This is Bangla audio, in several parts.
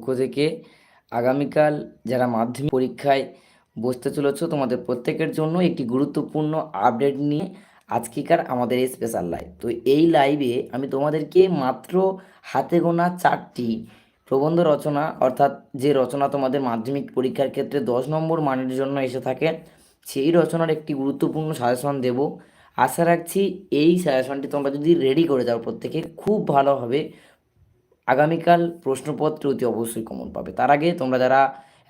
পক্ষ থেকে আগামীকাল যারা মাধ্যমিক পরীক্ষায় বসতে চলেছ, তোমাদের প্রত্যেকের জন্য একটি গুরুত্বপূর্ণ আপডেট নিয়ে আজকেকার আমাদের এই স্পেশাল লাইভ তো এই লাইভে আমি তোমাদেরকে মাত্র হাতে গোনা চারটি প্রবন্ধ রচনা, অর্থাৎ যে রচনা তোমাদের মাধ্যমিক পরীক্ষার ক্ষেত্রে দশ নম্বর মানের জন্য এসে থাকে, সেই রচনার একটি গুরুত্বপূর্ণ সাজেশন দেব। আশা রাখছি এই সাজেশনটি তোমরা যদি রেডি করে যাও প্রত্যেকে খুব ভালো হবে। আগামীকাল প্রশ্নপত্র অতি অবশ্যই কমন পাবে। তার আগে তোমরা যারা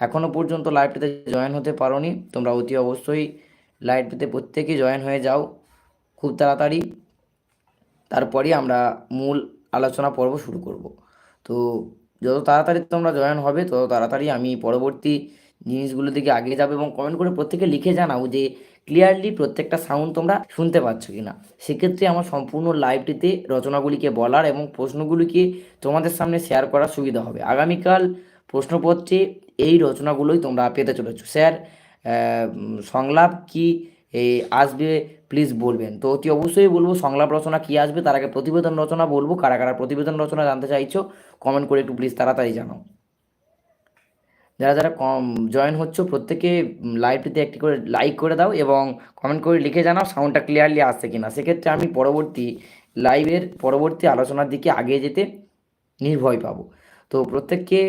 এখনও পর্যন্ত লাইভটিতে জয়েন হতে পারোনি, তোমরা অতি অবশ্যই লাইভটিতে প্রত্যেকেই জয়েন হয়ে যাও খুব তাড়াতাড়ি। তারপরই আমরা মূল আলোচনা পর্ব শুরু করব। তো যত তাড়াতাড়ি তোমরা জয়েন হবে, তত তাড়াতাড়ি আমি পরবর্তী জিনিসগুলো দিকে এগিয়ে যাব এবং কমেন্ট করে প্রত্যেকে লিখে জানাও যে ক্লিয়ারলি প্রত্যেকটা সাউন্ড তোমরা শুনতে পাচ্ছ কি না সেক্ষেত্রে আমার সম্পূর্ণ লাইভটিতে রচনাগুলিকে বলার এবং প্রশ্নগুলিকে তোমাদের সামনে শেয়ার করার সুবিধা হবে। আগামীকাল প্রশ্নপত্রে এই রচনাগুলোই তোমরা পেতে চলেছো। স্যার সংলাপ কি? আসবে প্লিজ বলবেন। তো অতি অবশ্যই বলব, সংলাপ রচনা কি আসবে, তার আগে প্রতিবেদন রচনা বলব। কারা কারা প্রতিবেদন রচনা জানতে চাইছো কমেন্ট করে একটু প্লিজ তাড়াতাড়ি জানাও। যারা যারা কম জয়েন হচ্ছে, প্রত্যেকে লাইভটিতে একটি করে লাইক করে দাও এবং কমেন্ট করে লিখে জানাও সাউন্ডটা ক্লিয়ারলি আসছে কিনা। সেক্ষেত্রে আমি পরবর্তী লাইভের পরবর্তী আলোচনার দিকে আগে যেতে নির্ভয় পাবো। তো প্রত্যেককে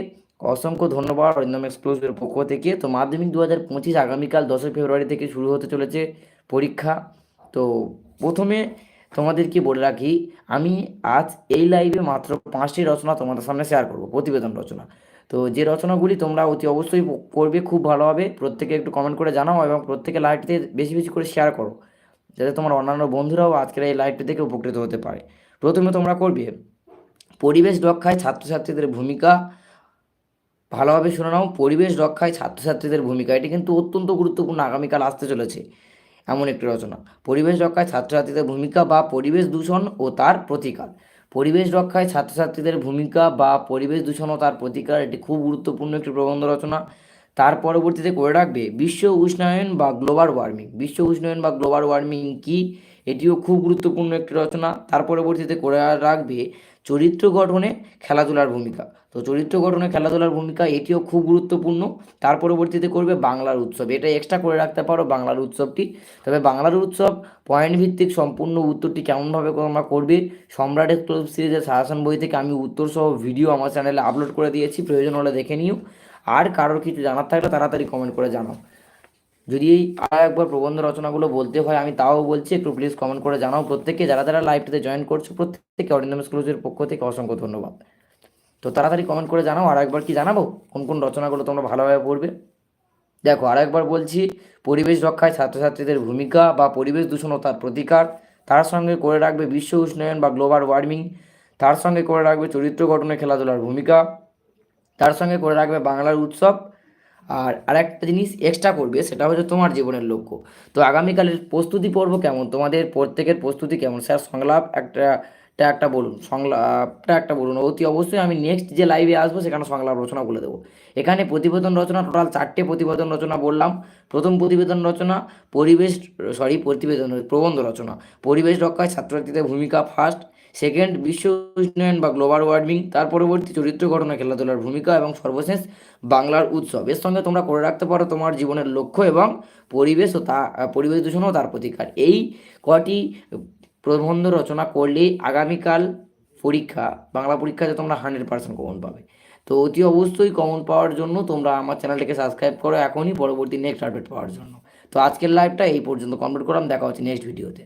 অসংখ্য ধন্যবাদ অরিন্দম এক্সক্লুসিভের পক্ষ থেকে। তো মাধ্যমিক দু হাজার পঁচিশ আগামীকাল দশই ফেব্রুয়ারি থেকে শুরু হতে চলেছে পরীক্ষা। তো প্রথমে তোমাদেরকে বলে রাখি, আমি আজ এই লাইভে মাত্র পাঁচটি রচনা তোমাদের সামনে শেয়ার করব, প্রতিবেদন রচনা। তো যে রচনাগুলি তোমরা অতি অবশ্যই করবে খুব ভালোভাবে প্রত্যেকে একটু কমেন্ট করে জানাও এবং প্রত্যেকে লাইভটিতে বেশি বেশি করে শেয়ার করো, যাতে তোমার অন্যান্য বন্ধুরাও আজকের এই লাইভটি থেকে উপকৃত হতে পারে। প্রথমে তোমরা করবে, পরিবেশ রক্ষায় ছাত্রছাত্রীদের ভূমিকা, ভালোভাবে শুনে নাও, পরিবেশ রক্ষায় ছাত্রছাত্রীদের ভূমিকা, এটি কিন্তু অত্যন্ত গুরুত্বপূর্ণ, আগামীকাল আসতে চলেছে এমন একটি রচনা। পরিবেশ রক্ষায় ছাত্রছাত্রীদের ভূমিকা বা পরিবেশ দূষণ ও তার প্রতিকার। পরিবেশ রক্ষায় ছাত্রছাত্রীদের ভূমিকা বা পরিবেশ দূষণ তার প্রতিকার এটি খুব গুরুত্বপূর্ণ একটি প্রবন্ধ রচনা। তার পরবর্তীতে করে রাখবে, বিশ্ব উষ্ণায়ন বা গ্লোবাল ওয়ার্মিং বিশ্ব উষ্ণায়ন বা গ্লোবাল ওয়ার্মিং কি? এটিও খুব গুরুত্বপূর্ণ একটি রচনা। তার পরবর্তীতে করে রাখবে চরিত্র গঠনে খেলাধুলার ভূমিকা। তো চরিত্র গঠনে খেলাধুলার ভূমিকা এটিও খুব গুরুত্বপূর্ণ। তার পরবর্তীতে করবে বাংলার উৎসব। এটা এক্সট্রা করে রাখতে পারো বাংলার উৎসবটি। তবে বাংলার উৎসব পয়েন্ট ভিত্তিক সম্পূর্ণ উত্তরটি কেমনভাবে তোমরা করবে, সম্রাট এক্সক্লুসিভ সিরিজের সাজেশন বই থেকে আমি উত্তর সহ ভিডিও আমার চ্যানেলে আপলোড করে দিয়েছি। প্রয়োজন হলে দেখে নিও। আর কারোর কিছু জানার থাকলে তাড়াতাড়ি কমেন্ট করে জানাও। যদি এই আর একবার প্রবন্ধ রচনাগুলো বলতে হয়, আমি তাও বলছি, একটু প্লিজ কমেন্ট করে জানাও প্রত্যেককে। যারা যারা লাইভটিতে জয়েন করছ, প্রত্যেককে অরিন্দম এক্সক্লুসিভের পক্ষ থেকে অসংখ্য ধন্যবাদ। তো তাড়াতাড়ি কমেন্ট করে জানাও, আর একবার কি জানাব? কোন কোন রচনাগুলো তোমরা ভালোভাবে পড়বে? দেখো, আর একবার বলছি, পরিবেশ রক্ষায় ছাত্রছাত্রীদের ভূমিকা বা পরিবেশ দূষণ ও তার প্রতিকার, তার সঙ্গে করে রাখবে বিশ্ব উষ্ণায়ন বা গ্লোবাল ওয়ার্মিং তার সঙ্গে করে রাখবে চরিত্র গঠনে খেলাধুলার ভূমিকা, তার সঙ্গে করে রাখবে বাংলার উৎসব আর আরেকটা জিনিস এক্সট্রা করবে, সেটা হচ্ছে তোমার জীবনের লক্ষ্য। তো আগামীকালের প্রস্তুতি পর্ব কেমন? তোমাদের প্রত্যেকের প্রস্তুতি কেমন? স্যার, সংলাপ একটা একটা বলুন, সংলাপটা একটা বলুন। অতি অবশ্যই আমি নেক্সট যে লাইভে আসব, সেখানে সংলাপ রচনা বলে দেবো। এখানে প্রতিবেদন রচনা টোটাল চারটে প্রতিবেদন রচনা বললাম। প্রথম প্রতিবেদন রচনা, পরিবেশ সরি প্রতিবেদন প্রবন্ধ রচনা। পরিবেশ রক্ষায় ছাত্রছাত্রীদের ভূমিকা ফার্স্ট সেকেন্ড বিশ্ব উষ্ণায়ন বা গ্লোবাল ওয়ার্মিং, তার পরবর্তী চরিত্র ঘটনা খেলাধুলার ভূমিকা এবং সর্বশেষ বাংলার উৎসব। এর সঙ্গে তোমরা করে রাখতে পারো তোমার জীবনের লক্ষ্য এবং পরিবেশ ও তা, পরিবেশ দূষণ ও তার প্রতিকার। এই কটি প্রবন্ধ রচনা করলেই আগামীকাল পরীক্ষা, বাংলা পরীক্ষাতে তোমরা হান্ড্রেড পার্সেন্ট কমন পাবে। তো অতি অবশ্যই কমন পাওয়ার জন্য তোমরা আমার চ্যানেলটাকে সাবস্ক্রাইব করো এখনই, পরবর্তী নেক্সট আপডেট পাওয়ার জন্য। তো আজকের লাইভটা এই পর্যন্ত কমপ্লিট করলাম, দেখা হচ্ছে নেক্সট ভিডিওতে